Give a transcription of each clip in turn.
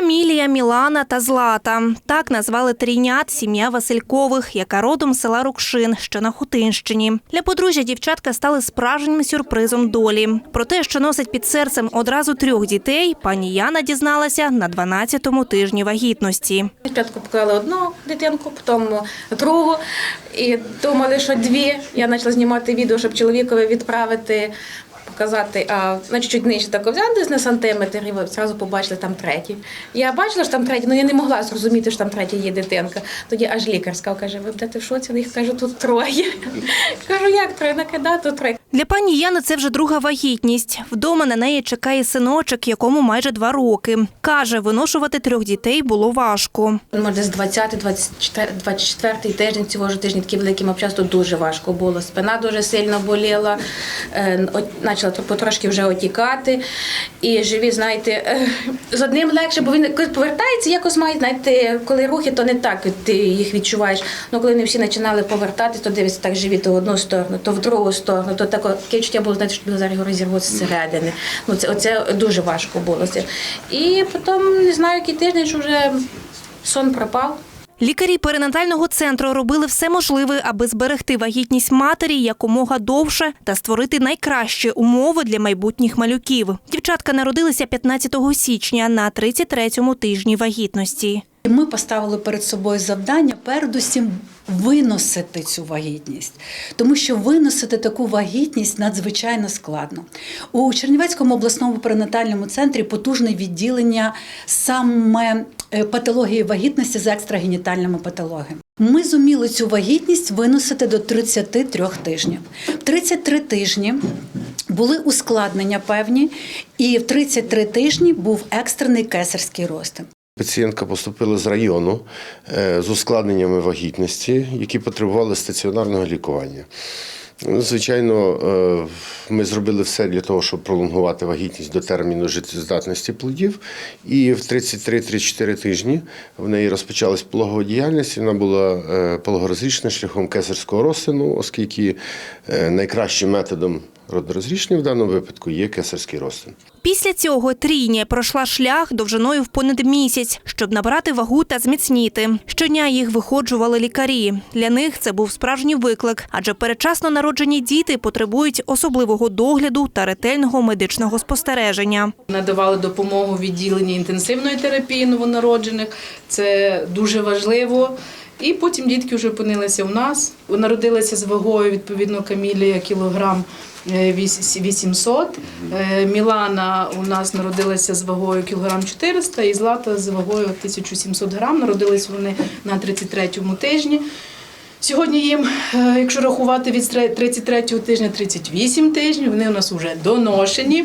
Камілія, Мілана та Злата. Так назвали трійнят сім'я Василькових, яка родом з села Рукшин, що на Хотинщині. Для подружжя дівчатка стали справжнім сюрпризом долі. Про те, що носить під серцем одразу трьох дітей, пані Яна дізналася на 12-му тижні вагітності. Спочатку поклали одну дитинку, потім другу. І думали, що дві. Я почала знімати відео, щоб чоловікові відправити, показати, а на чуть-чуть нижче так взяти на сантиметр, і ви одразу побачили там третій. Я бачила, що там третій, але я не могла зрозуміти, що там третя є дитинка. Тоді аж лікар сказав, каже, ви будете в шоці, їх кажу, тут троє. Кажу, як троє? Накида, тут троє. Для пані Яни це вже друга вагітність. Вдома на неї чекає синочок, якому майже два роки. Каже, виношувати трьох дітей було важко. Може, з 20 24 24 тиждень цього ж тижня такий великий мовчас, то дуже важко було. Спина дуже сильно боліла, е, почала потрошки вже отікати. І живі, знаєте, е, з одним легше, бо він коли повертається, якось має, знаєте, коли рухи, то не так ти їх відчуваєш. Ну коли вони всі починали повертатись, то дивиться так живі, то одну сторону, то в другу сторону, то таке відчуття було, знаєте, що зараз його розірвуть зсередини. Ну це оце дуже важко було. І потім не знаю, який тиждень, що вже сон пропав. Лікарі перинатального центру робили все можливе, аби зберегти вагітність матері якомога довше та створити найкращі умови для майбутніх малюків. Дівчатка народилися 15 січня на 33-му тижні вагітності. Ми поставили перед собою завдання передусім виносити цю вагітність, тому що виносити таку вагітність надзвичайно складно. У Чернівецькому обласному перинатальному центрі потужне відділення саме е, патології вагітності з екстрагенітальними патологіями. Ми зуміли цю вагітність виносити до 33 тижнів. В 33 тижні були ускладнення певні, і в 33 тижні був екстрений кесарський розтин. Пацієнтка поступила з району е, з ускладненнями вагітності, які потребували стаціонарного лікування. Ну, Звичайно, е, ми зробили все для того, щоб пролонгувати вагітність до терміну життєздатності плодів. І в 33-34 тижні в неї розпочалась пологова діяльність. Вона була е, пологорозрішена шляхом кесарського розтину, оскільки найкращим методом родорозрішення в даному випадку є кесарський розтин. Після цього трійня пройшла шлях довжиною в понад місяць, щоб набрати вагу та зміцніти. Щодня їх виходжували лікарі. Для них це був справжній виклик, адже передчасно народжені діти потребують особливого догляду та ретельного медичного спостереження. Надавали допомогу відділенні інтенсивної терапії новонароджених. Це дуже важливо. І потім дітки вже опинилися у нас. Народилися з вагою, відповідно, Камілія кілограм е, 800. Е, Мілана у нас народилася з вагою кілограм 400 і Злата з вагою 1700 грам. Народились вони на 33-му тижні. Сьогодні їм, е, якщо рахувати від 33-го тижня, 38 тижнів, вони у нас вже доношені.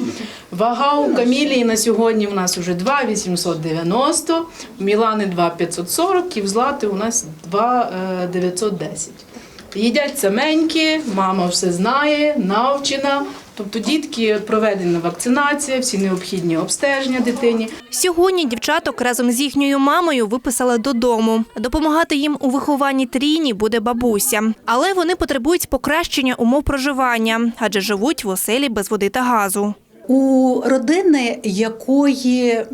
Вага у Камілії на сьогодні у нас вже 2,890, у Мілани 2,540 і в Злати у нас 2,910. Їдять саменькі, мама все знає, навчена. Тобто дітки проведена вакцинація, всі необхідні обстеження дитині. Сьогодні дівчаток разом з їхньою мамою виписали додому. Допомагати їм у вихованні трійні буде бабуся. Але вони потребують покращення умов проживання, адже живуть в оселі без води та газу. У родини, якої,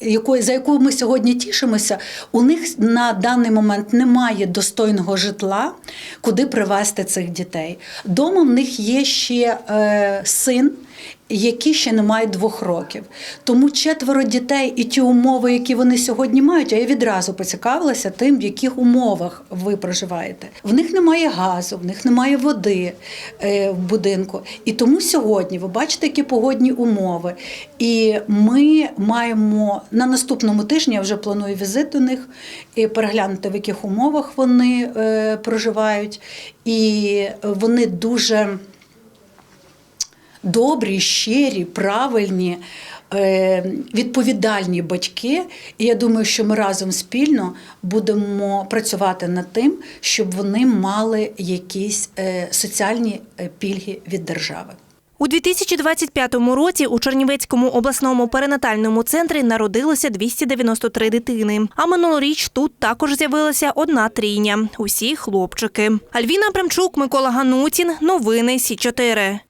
якої, за якою ми сьогодні тішимося, у них на даний момент немає достойного житла, куди привезти цих дітей. Дома в них є ще е, син. Які ще не мають двох років, тому четверо дітей і ті умови, які вони сьогодні мають, а я відразу поцікавилася тим, в яких умовах ви проживаєте. В них немає газу, в них немає води е, в будинку. І тому сьогодні ви бачите, які погодні умови. І ми маємо на наступному тижні, я вже планую візит до них і переглянути, в яких умовах вони е, проживають. І вони дуже добрі, щирі, правильні, е, відповідальні батьки. І я думаю, що ми разом спільно будемо працювати над тим, щоб вони мали якісь е, соціальні е, пільги від держави. У 2025 році у Чернівецькому обласному перинатальному центрі народилося 293 дитини. А минулоріч тут також з'явилася одна трійня. Усі хлопчики. Альвіна Абрамчук, Микола Ганутін. Новини Сі 4